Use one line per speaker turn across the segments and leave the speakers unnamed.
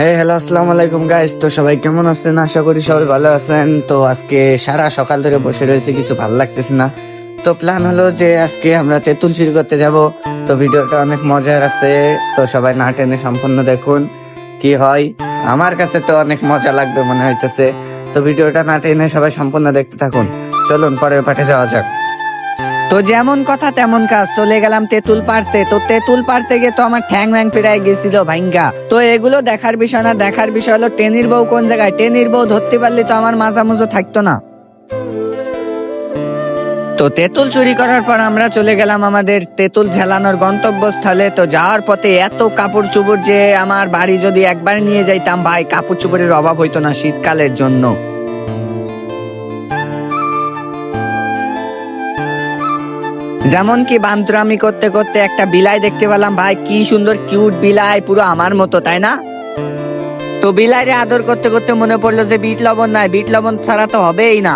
হ্যাঁ হ্যালো আসসালামু আলাইকুম গাইস তো সবাই কেমন আছেন? আশা করি সবাই ভালো আছেন। তো আজকে সারা সকাল ধরে বসে রয়েছে, কিছু ভালো লাগতেছে না। তো প্ল্যান হলো যে আজকে আমরা তেঁতুল চুরি করতে যাব। তো ভিডিওটা অনেক মজার আছে। তো সবাই না টেনে সম্পূর্ণ দেখুন কি হয়। আমার কাছে তো অনেক মজা লাগবে মনে হইতেছে। তো ভিডিওটা না টেনে সবাই সম্পূর্ণ দেখতে থাকুন। চলুন, পরের পাঠে যাওয়া যাক। তো যেমন কথা তেমন কাজ। চলে গেলাম তেঁতুল পারতে তো তেঁতুল পারতে গিয়ে তো আমার ঠ্যাং ম্যাং ফিরাই গেছিল ভাইঙ্গা। তো এগুলো দেখার বিষয় না, দেখার বিষয় হলো টেনির বউ কোন জায়গায়? টেনির বউ ধরতে পারলে তো আমার মাঝামুজো থাকতো না। তো তেঁতুল চুরি করার পর আমরা চলে গেলাম আমাদের তেঁতুল ঝালানোর গন্তব্যস্থলে। তো যাওয়ার পথে এত কাপড় চুপড় যে আমার বাড়ি যদি একবার নিয়ে যাইতাম, ভাই কাপড় চুপড়ের অভাব হইতো না শীতকালের জন্য। যেমন কি বান্তরামি করতে করতে একটা বিলাই দেখতে পেলাম, ভাই, কি সুন্দর কিউট বিলাই, পুরো আমার মতো, তাই না? তো বিলাইরে আদর করতে করতে মনে পড়ল যে বিট লবণ নাই, বিট লবণ ছাড়া তো হবেই না।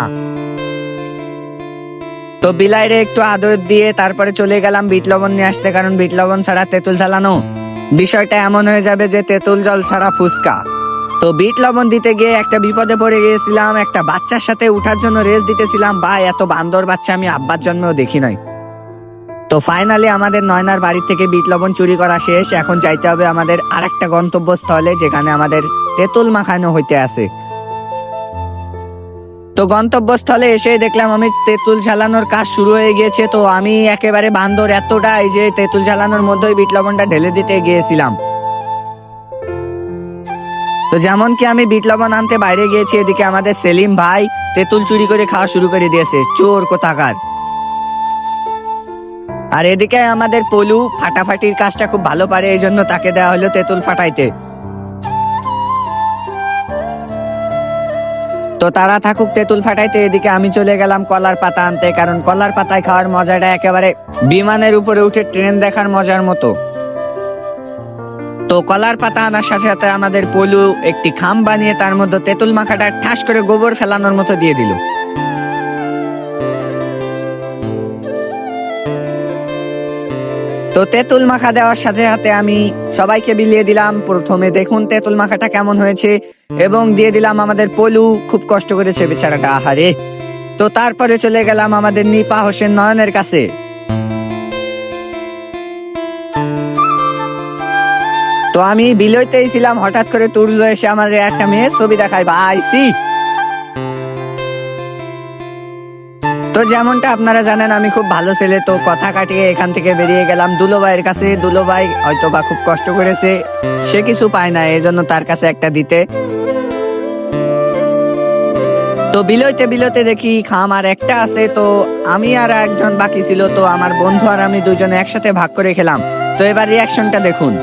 তো বিলাইরে একটু আদর দিয়ে তারপরে চলে গেলাম বিট লবণ নিয়ে আসতে, কারণ বিট লবণ ছাড়া তেঁতুল জ্বালানো। বিষয়টা এমন হয়ে যাবে যে তেঁতুল জল ছাড়া ফুসকা তো বিট লবণ দিতে গিয়ে একটা বিপদে পড়ে গিয়েছিলাম, একটা বাচ্চার সাথে উঠার জন্য রেস দিতেছিলাম, ভাই, এত বান্দর বাচ্চা আমি আব্বার জন্মেও দেখি নাই। তো ফাইনালি আমাদের নয়নার বাড়ি থেকে বিট লবণ চুরি করা শেষ। এখন যাইতে হবে আমাদের আরেকটা গন্তব্যস্থলে, যেখানে আমাদের তেঁতুল মাখানো হইতে আছে। তো গন্তব্যস্থলে এসে দেখলাম আমি তেঁতুল ঝালানোর কাজ শুরু হয়ে গিয়েছে। তো আমি একেবারে বান্দর এতটাই যে তেঁতুল ঝালানোর মধ্যেই বিট লবণটা ঢেলে দিতে গিয়েছিলাম। তো যেমন কি আমি বিট লবণ আনতে বাইরে গিয়েছি, এদিকে আমাদের সেলিম ভাই তেঁতুল চুরি করে খাওয়া শুরু করে দিয়েছে। চোর কোথাকার। আর এদিকে আমাদের পলু ফাটাফাটির কাজটা খুব ভালো পারে, এই জন্য তাকে দেওয়া হলো তেঁতুল ফাটাইতে। তো তারা থাকুক তেঁতুল ফাটাইতে, এদিকে আমি চলে গেলাম কলার পাতা আনতে, কারণ কলার পাতায় খাওয়ার মজাটা একেবারে বিমানের উপরে উঠে ট্রেন দেখার মজার মতো। তো কলার পাতা আনার সাথে সাথে আমাদের পলু একটি খাম বানিয়ে তার মধ্যে তেঁতুল মাখাটা ঠাস করে গোবর ফেলানোর মতো দিয়ে দিল। তো তেঁতুল মাখা দেওয়ার সাথে সাথে আমি সবাইকে বিলিয়ে দিলাম। প্রথমে দেখুন তেঁতুল মাখাটা কেমন হয়েছে এবং দিয়ে দিলাম আমাদের পলু। খুব কষ্ট করেছে বেচারাটা, আহারে। তো তারপরে চলে গেলাম আমাদের নিপা হোসেন নয়নের কাছে। তো আমি বিলইতেই ছিলাম, হঠাৎ করে তুর্য এসে আমাদের একটা মেয়ে ছবি দেখায়। ভাই সি তো যেমনটা আপনারা জানেন, আমি খুব ভালো ছেলে, তো কথা কাটিয়ে এখান থেকে বেরিয়ে গেলাম। দুলো ভাইয়ের কাছে দুলো ভাই হয়তো বা খুব কষ্ট করেছে, সে কিছু পায় না এই জন্য তার কাছে একটা দিতে। তো বিলইতে বিলতে দেখি খাম আর একটা আছে, তো আমি আর একজন বাকি ছিল, তো আমার বন্ধু আর আমি দুজনে একসাথে ভাগ করে খেলাম। তো এবার রিয়াকশনটা দেখুন।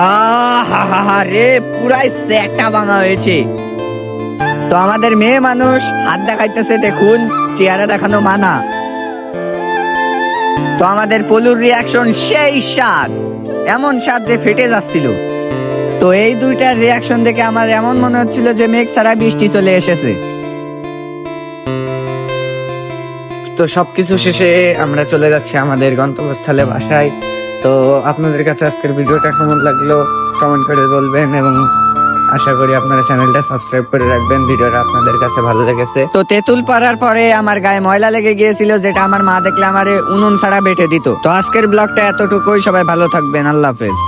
আ হা হা রে, পুরাই সেটা ভাঙা হয়েছে। তো আমাদের মেয়ে মানুষ হাত দেখাইতেছে দেখুন, চেহারা দেখানো মানা। তো আমাদের পলুর রিয়াকশন সেই স্বাদ, এমন স্বাদ যে ফেটে যাচ্ছিল। তো এই দুইটার রিয়াকশন দেখে আমার এমন মনে হচ্ছিল যে মেঘ ছাড়া বৃষ্টি চলে এসেছে। তো সবকিছু শেষে আমরা চলে যাচ্ছি আমাদের গন্তব্যস্থলে বাসায়। তো আপনাদের কাছে আজকের ভিডিওটা কেমন লাগল? কমেন্ট করে বলবেন এবং আশা করি আপনারা চ্যানেলটা সাবস্ক্রাইব করে রাখবেন, ভিডিওটা আপনাদের কাছে ভালো লেগেছে। তো তেঁতুল পাড়ার পরে আমার গায়ে ময়লা লেগে গিয়েছিল, যেটা আমার মা দেখলে আমারে উনুন ছাড়া বেটে দিত। তো আজকের ব্লগটা এতটুকুই, সবাই ভালো থাকবেন, আল্লাহ হাফেজ।